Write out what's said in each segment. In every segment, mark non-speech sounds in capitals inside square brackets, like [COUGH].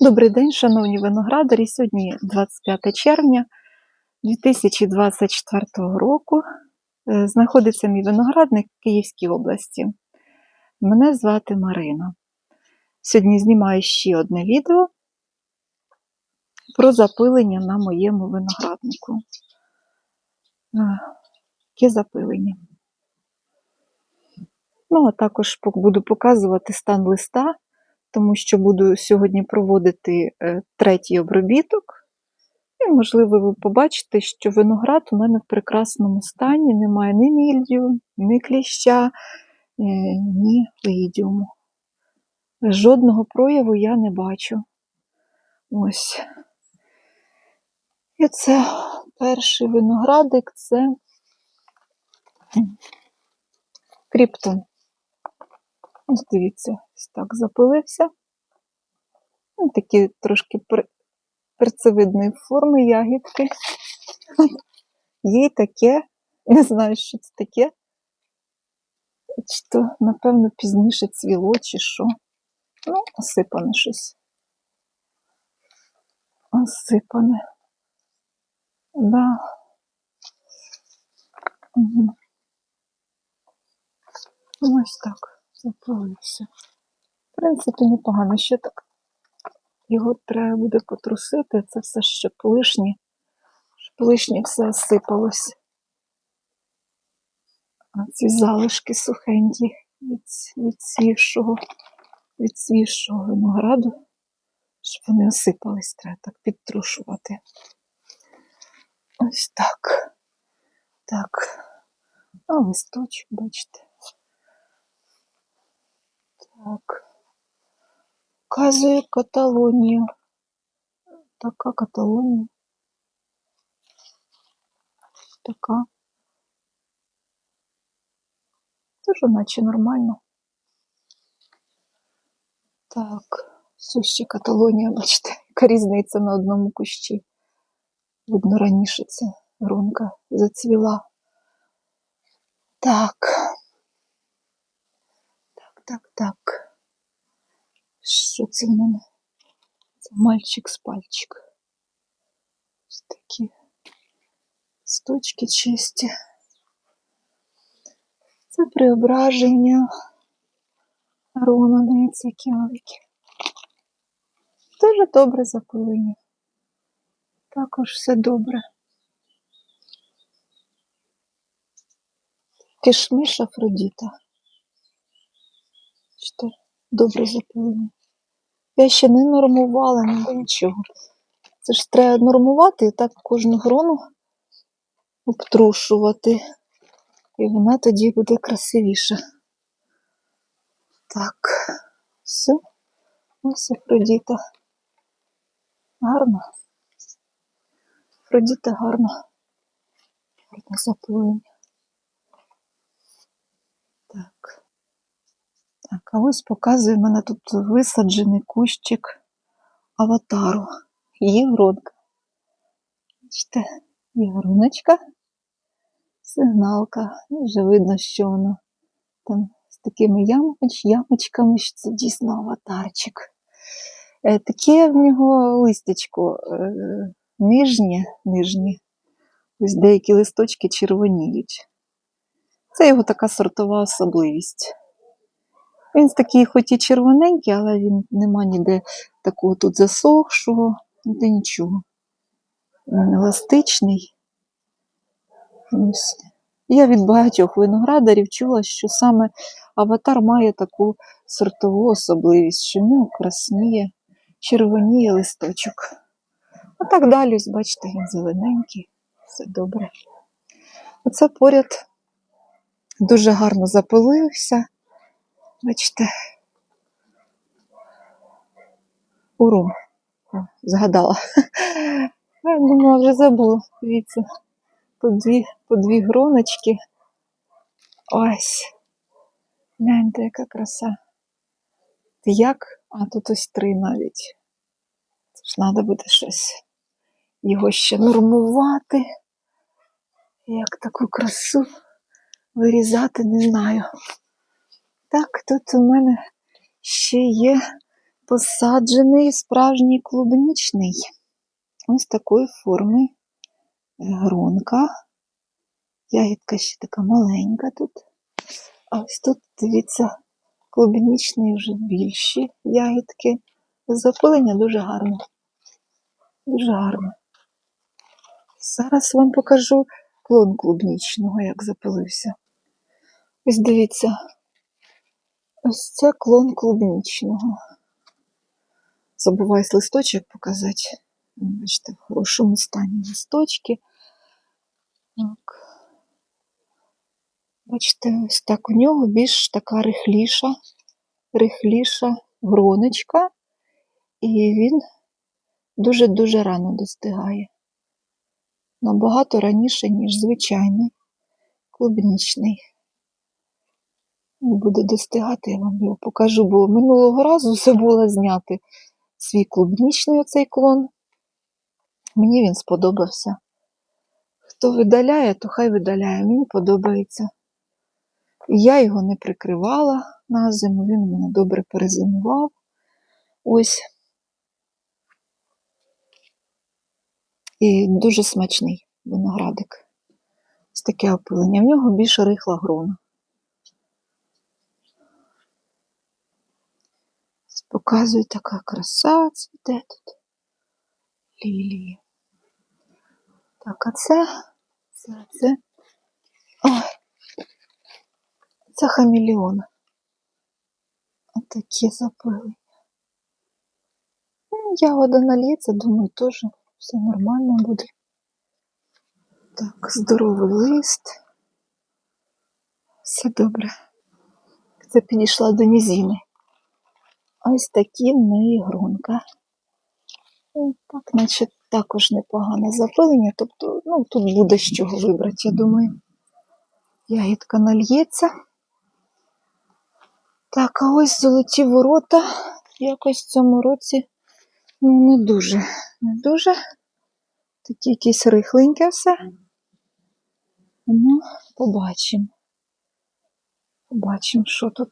Добрий день, шановні виноградарі. Сьогодні 25 червня 2024 року. Е, Знаходиться мій виноградник в Київській області. Мене звати Марина. Сьогодні знімаю ще одне відео про запилення на моєму винограднику. Е, Яке запилення? Ну, а також буду показувати стан листа тому що буду сьогодні проводити е, третій обробіток. І, можливо, ви побачите, що виноград у мене в прекрасному стані, немає ні мільдю, ні кліща, е, ні лидіуму. Жодного прояву я не бачу. Ось. І це перший виноградик це кріптон. Ось дивіться, ось так запилився. Ну, Такі трошки перцевидної форми ягідки. Є й таке, не знаю, що це таке. Чи то, напевно, пізніше цвіло, чи що. Ну, осипане щось. Осипане. Да. Угу. Ось так запалився. Принципі, непогано. Ще так його треба буде потрусити. Це все ще лишнє. Щоб лишнє все осипалось. А ці залишки сухенькі від, від свіжого, від свіжого винограду, щоб вони осипались, треба так підтрушувати. Ось так. Так. А листочок, бачите. Так. Показує Каталонію. Така Каталонія. Така. Теж наче нормально. Так. Все ще Каталонія, [LAUGHS] бачите, яка різниця на одному кущі. Видно, раніше ця гронка зацвіла. Так. Так, так, так. Що це в мене? Це мальчик з пальчик. Ось такі сточки чисті. Це преображення. Рона, дивіться, які великі. Дуже добре запилення. Також все добре. Кишмиш Афродіта. Добре запилення. Я ще не нормувала, не нічого. Це ж треба нормувати і так кожну грону обтрушувати. І вона тоді буде красивіша. Так, все. Ось Афродіта. Гарно. Афродіта гарно. Гарно запилення. Так. Так, а ось показує в мене тут висаджений кущик аватару. Є гронка. Бачите, є сигналка. І вже видно, що воно там з такими ямоч, ямочками, що це дійсно аватарчик. Е, Таке в нього листячко е, нижнє, нижнє. Ось деякі листочки червоніють. Це його така сортова особливість. Він такий, хоч і червоненький, але він нема ніде такого тут засохшого, ніде нічого. Він еластичний. Ось. Я від багатьох виноградарів чула, що саме аватар має таку сортову особливість, що в нього красніє, червоніє листочок. А так далі, ось бачите, він зелененький, все добре. Оце поряд дуже гарно запилився. Бачите. Урум. Згадала. [LAUGHS] Я думала, вже забула. Дивіться. По дві, по дві гроночки. Ось. Гляньте, яка краса. Як? А тут ось три навіть. Це ж треба буде щось. Його ще нормувати. Як таку красу вирізати, не знаю. Так, тут у мене ще є Посаджений справжній клубнічний. Ось такої форми е, гронка. Ягідка ще така маленька тут. А ось тут, дивіться, клубнічний вже більші ягідки. Запилення дуже гарне. Дуже гарне. Зараз вам покажу клон клубнічного, як запилився. Ось дивіться. Ось це клон клубнічного. Забуваюсь листочок показати. Бачите, в хорошому стані листочки. Так. Бачите, ось так у нього більш така рихліша, рихліша гроночка, і він дуже-дуже рано достигає. Набагато раніше, ніж звичайний клубнічний. Буде достигати, я вам його покажу, бо минулого разу [LAUGHS] забула зняти свій клубнічний оцей клон. Мені він сподобався. Хто видаляє, то хай видаляє. Мені подобається. Я його не прикривала на зиму, він мене добре перезимував. Ось. І дуже смачний виноградик. Ось таке опилення. В нього більш рихла грона. Ось Показую така краса цвіте тут. Лілії. Так, а це, це, це. Ой, це хамелеон. Отакі запили. Ну, Ягода нальється, думаю, теж все нормально буде. Так, здоровий лист. Все добре. Це підійшла до нізіни. Ось такі в неї грунка. Ну, Так, наче також непогане запилення, тобто, ну, тут буде з чого вибрати, я думаю. Ягідка нальється. Так, а ось золоті ворота. Якось в цьому році ну, не дуже. Не дуже. Такі якісь рихленьке все. Ну, побачимо. Побачимо, що тут.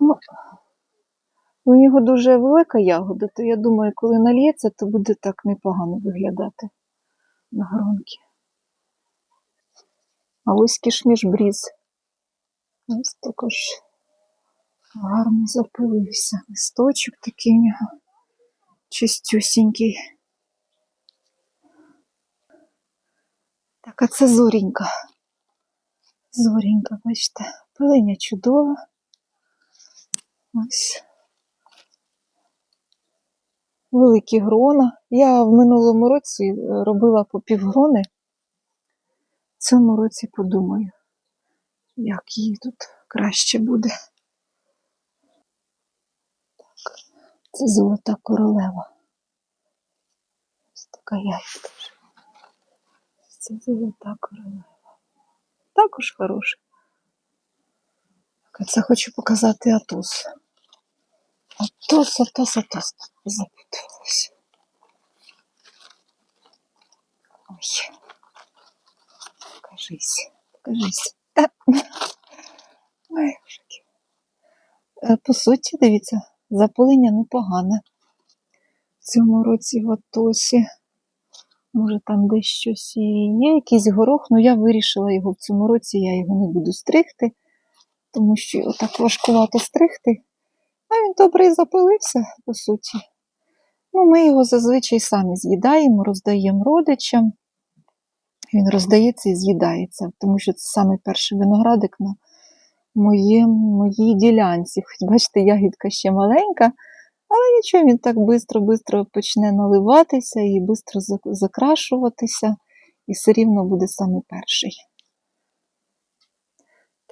Ну, у нього дуже велика ягода, то я думаю, коли нальється, то буде так непогано виглядати на гронки. А ось кішміш бріз. Ось також гарно запилився. Листочок такий у нього чистюсінький. Так, а це зорінька. Зорінька, бачите, пилення чудове. Ось. Великі грона. Я в минулому році е, робила по півгрони. В цьому році подумаю, як їй тут краще буде. Так, це золота королева. Ось така вже. Це золота королева. Також хороша. Це хочу показати Атос. Атос, Атос, Атос. Запуталась. Ой. Покажись, покажись. Та. Ой. Е, По суті, дивіться, запилення непогане. В цьому році в Атосі. Може, там десь щось і є, якийсь горох, але я вирішила його в цьому році, я його не буду стригти, тому що його так важкувато стригти. Він добре і запилився, по суті. Ну, ми його зазвичай самі з'їдаємо, роздаємо родичам. Він роздається і з'їдається, тому що це саме перший виноградик на моєму, моїй ділянці. Хоч бачите, ягідка ще маленька, але нічого, він так швидко почне наливатися і швидко закрашуватися, і все рівно буде саме перший.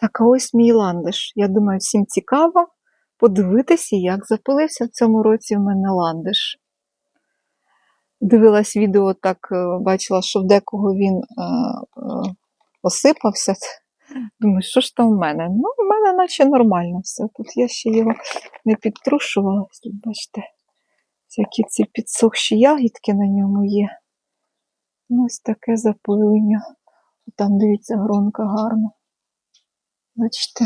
Так, а ось мій ландиш. Я думаю, всім цікаво подивитися, як запилився в цьому році в мене ландиш. Дивилась відео, так е, бачила, що в декого він е, е, осипався. Думаю, що ж там в мене? Ну, в мене наче нормально все. Тут я ще його не підтрушувала. Тут, бачите, всякі ці підсохші ягідки на ньому є. Ну, ось таке запилення. Там, дивіться, гронка гарна. Бачите,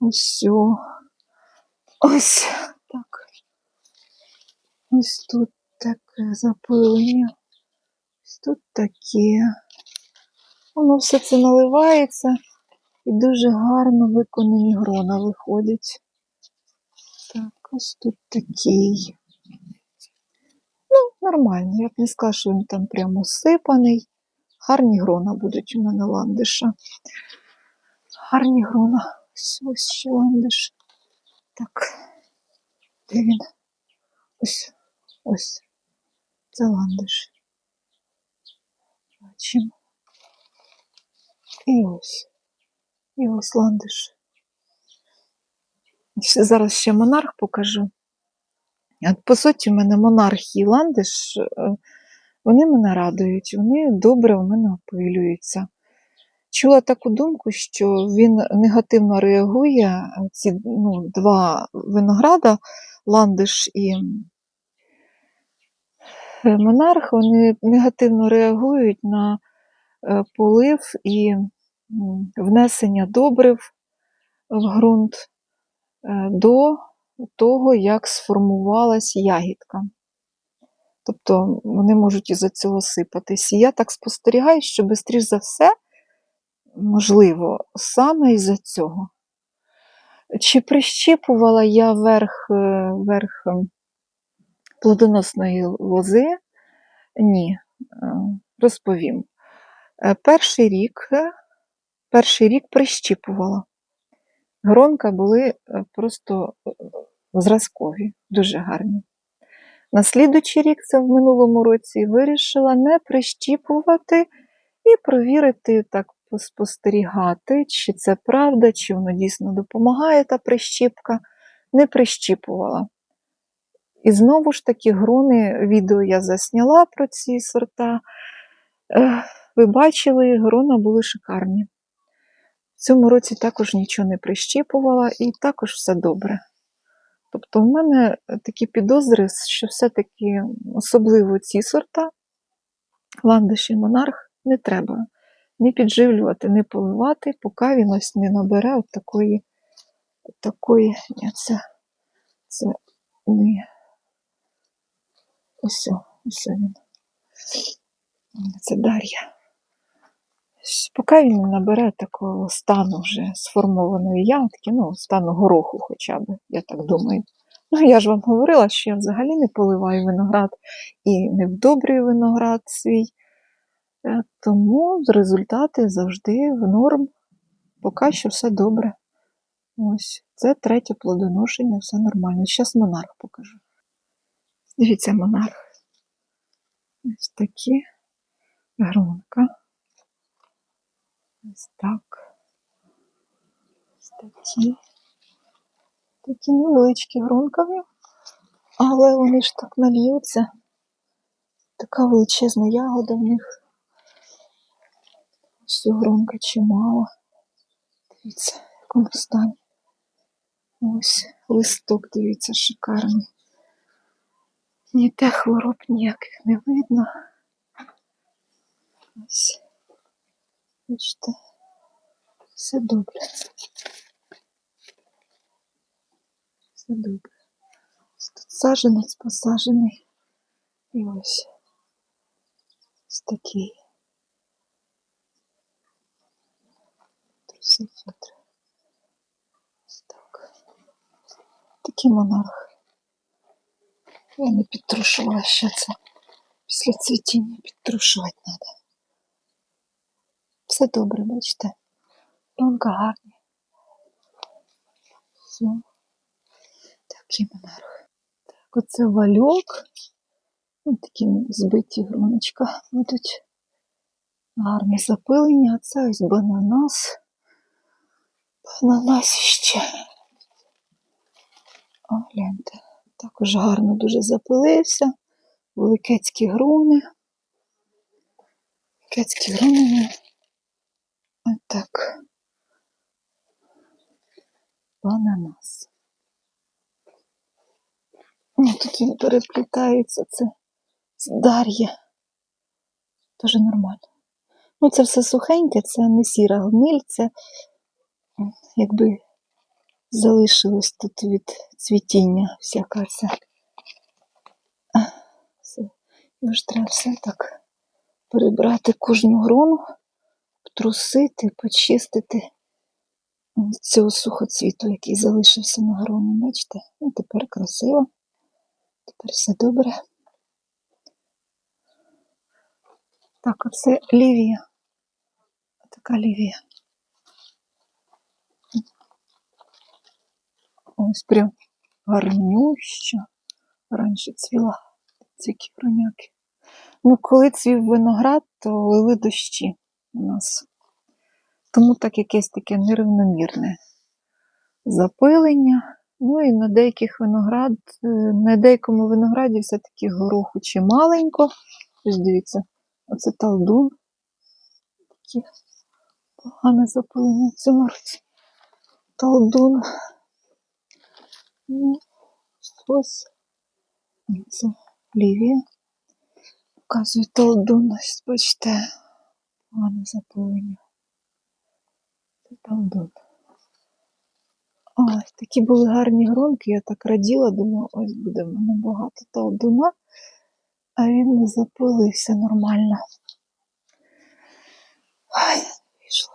ось. Ось так. Ось тут таке запилення. Ось тут таке. Воно все це наливається і дуже гарно виконані грона виходять. Так, ось тут такий. Ну, нормально. Я б не сказала, що він там прямо сипаний. Гарні грона будуть у мене ландиша. Гарні грона. Ось, ось ще ландиш. Так. Де він? Ось. Ось. Це ландиш. Бачимо. І ось. І ось ландиш. Зараз ще монарх покажу. От, по суті, в мене монарх і ландиш, е, вони мене радують, вони добре у мене опилюються. Чула таку думку, що він негативно реагує, ці ну, два винограда, ландиш і монарх, вони негативно реагують на е, полив і внесення добрив в ґрунт е, до того, як сформувалась ягідка. Тобто вони можуть із-за цього сипатись. І я так спостерігаю, що швидше за все, можливо, саме із-за цього. Чи прищіпувала я верх, е, верх е, плодоносної лози? Ні, Е, розповім. Перший рік, перший рік прищіпувала. Гронка були просто зразкові, дуже гарні. На слідуючий рік, це в минулому році, вирішила не прищіпувати і провірити, так поспостерігати, чи це правда, чи воно дійсно допомагає та прищіпка. Не прищіпувала. І знову ж таки, грони, відео я засняла про ці сорта. Ви бачили, грона були шикарні. В цьому році також нічого не прищіпувала і також все добре. Тобто, в мене такі підозри, що все-таки особливо ці сорта, ландиш і монарх, не треба не підживлювати, не поливати, поки він ось не набере от такої, от такої, ні, це, це не, ось, ось він. Це Дар'я. Поки він не набере такого стану вже сформованої ягодки, ну, стану гороху хоча б, я так думаю. Ну, я ж вам говорила, що я взагалі не поливаю виноград і не вдобрюю виноград свій. Е, Тому результати завжди в норм. Поки що все добре. Ось, це третє плодоношення, все нормально. Зараз монарх покажу. Дивіться, монарх. Ось такі гронка. Ось так. Ось такі. Такі невеличкі гронкові, але вони ж так нальються. Така величезна ягода в них. Ось цю гронка чимало. Дивіться, в якому стані. Ось листок, дивіться, шикарний. Ніде хвороб ніяких не видно. Ось. Бачите, все добре. Все добре. Ось тут саженець посаджений. І ось ось такий. Труси фільтр. Ось так. Такий монарх. Я не підтрушувала ще це. Після цвітіння підтрушувати треба. Все добре, бачите. Ронка гарні. Все. Такий монарх. Так, оце вальок. Ось такі збиті гроночка будуть. Гарне запилення. А це ось бананас. Бананас ще. О, гляньте. Також гарно дуже запилився. Великецькі грони. Великецькі грони. Отак. Бананас. Ні, тут він переплітається, це з Дар'я. Дуже нормально. Ну, це все сухеньке, це не сіра гниль, це якби залишилось тут від цвітіння всяка ця І ж треба все так перебрати кожну грону, трусити, почистити цього сухоцвіту, який залишився на гроні. Бачите? Ну, тепер красиво. Тепер все добре. Так, оце лівія. Така лівія. Ось прям гарнюща. Раніше цвіла ці ківроняки. Ну, коли цвів виноград, то лили дощі у нас. Тому так якесь таке нерівномірне запилення. Ну і на деяких виноград, е, на деякому винограді все-таки гороху чималенько. Ось дивіться, оце талдун. Такі погане запилення в цьому році. Талдун. Ну, ось. Це лівія. Показує талдун. Ось, бачите, погане запилення. Це талдун. Ой, такі були гарні гронки, я так раділа, думала, ось буде в мене багато талдуна, а він не запилився нормально. Ай, вийшло.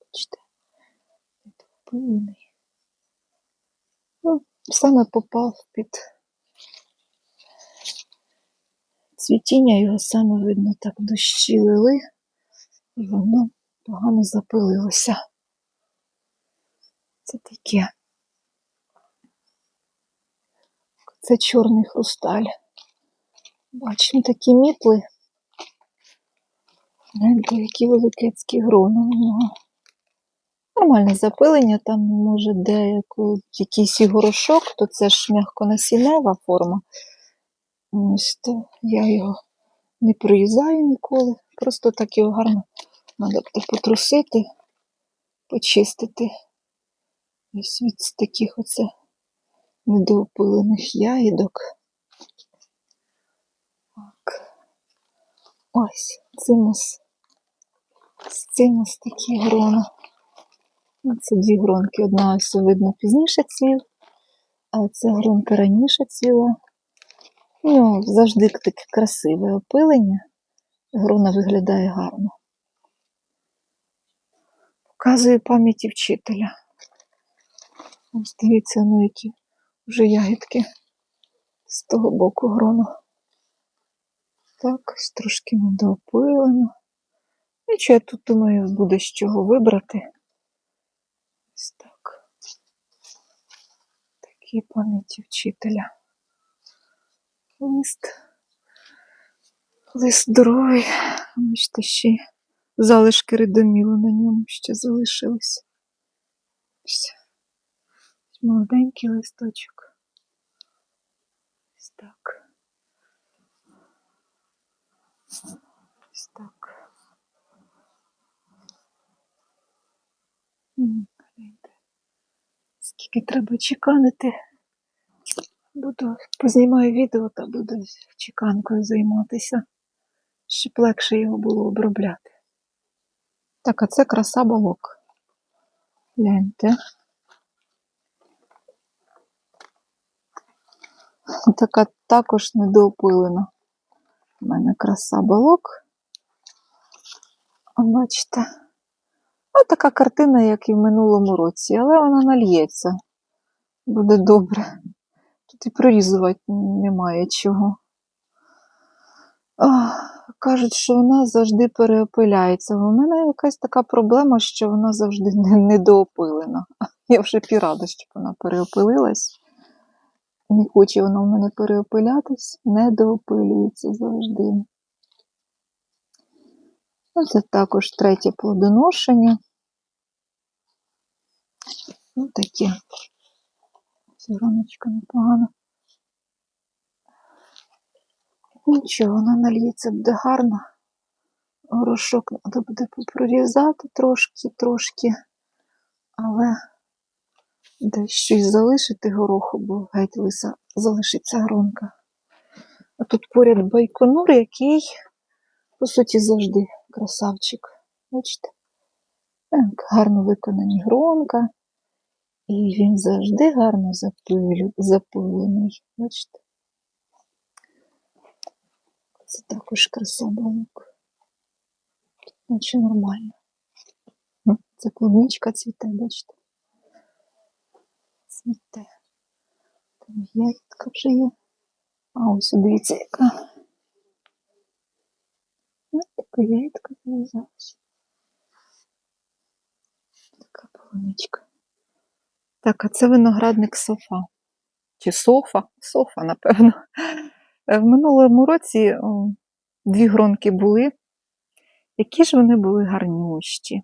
Бачите, запилений. Ну, саме попав під цвітіння, його саме видно так дощі лили, і воно погано запилилося. Це таке. Це чорний хрусталь. Бачимо такі мітли. Гляньте, які великецькі грони у нього. Нормальне запилення, там може деяку якийсь і горошок, то це ж м'яконасінева форма. Ось то я його не прорізаю ніколи. Просто так його гарно треба потрусити, почистити. Ось від таких оце недоопилених ягідок. Так. Ось цимус. З цимус такі грона. Ну, Це дві гронки. Одна ось видно пізніше цвів, а ця гронка раніше цвіла. Ну, завжди таке красиве опилення. Грона виглядає гарно. Показує пам'яті вчителя. Ось дивіться, ну які вже ягідки з того боку грона. Так, ось трошки недоопилено. Нічого, я тут думаю, буде з чого вибрати. Ось так. Такі пам'яті вчителя. Лист. Лист здоровий. Бачите, ще залишки редомілу на ньому ще залишились. Ось. Молоденький листочок. Ось так. Ось так. Гляньте. Скільки треба чеканити. Буду познімаю відео та буду чеканкою займатися, щоб легше його було обробляти. Так, а це краса балок. Гляньте. Така також недоопилена. У мене краса балок. Бачите. Ось така картина, як і в минулому році, але вона нальється. Буде добре. Тут і прорізувати немає чого. Ах, кажуть, що вона завжди переопиляється. У мене якась така проблема, що вона завжди недоопилена. [LAUGHS] Я вже пірада, щоб вона переопилилась. Не хоче вона в мене переопилятись, не доопилюється завжди. Ну, Це також третє плодоношення. Ну, таке. Зіроночка непогана. Нічого, вона нальється буде гарно. Горошок треба буде попрорізати трошки, трошки, але десь щось залишити гороху, бо геть лиса залишиться гронка. А тут поряд байконур, який, по суті, завжди красавчик. Бачите? Так, гарно виконані гронка. І він завжди гарно запилений. Бачите? Це також красоболок. Наче нормально. Це клубничка цвіте, бачите? Цвіте. Там ягідка вже є. А ось дивіться, яка. Ну, така ягідка зав'язалась. Така полуничка. Так, а це виноградник софа. Чи софа? Софа, напевно. Е, В минулому році дві гронки були. Які ж вони були гарнющі.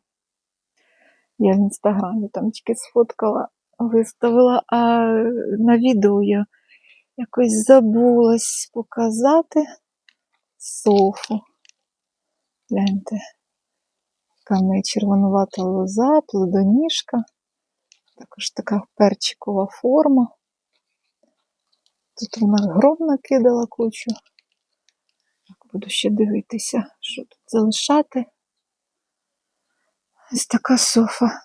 Я в інстаграмі там тільки сфоткала, виставила, а на відео я якось забулась показати софу. Гляньте, яка в червонувата лоза, плодоніжка, також така перчикова форма. Тут вона гроб накидала кучу. Так, буду ще дивитися, що тут залишати. Ось така софа.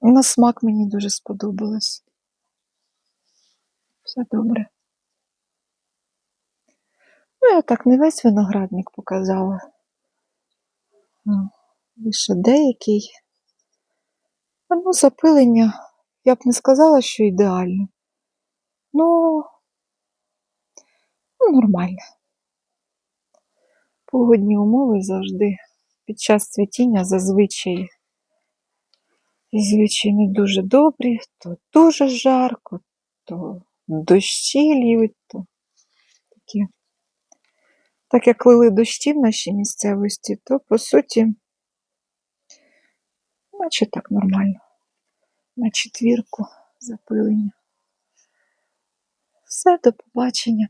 На смак мені дуже сподобалось. Все добре. Ну, я так не весь виноградник показала. Лише деякий. Ну, запилення, я б не сказала, що ідеальне. Ну, ну нормально. Погодні умови завжди під час цвітіння зазвичай звичай не дуже добрі, то дуже жарко, то дощі ліють, то такі. Так як лили дощі в нашій місцевості, то по суті, наче так нормально. На четвірку запилення. Все, до побачення.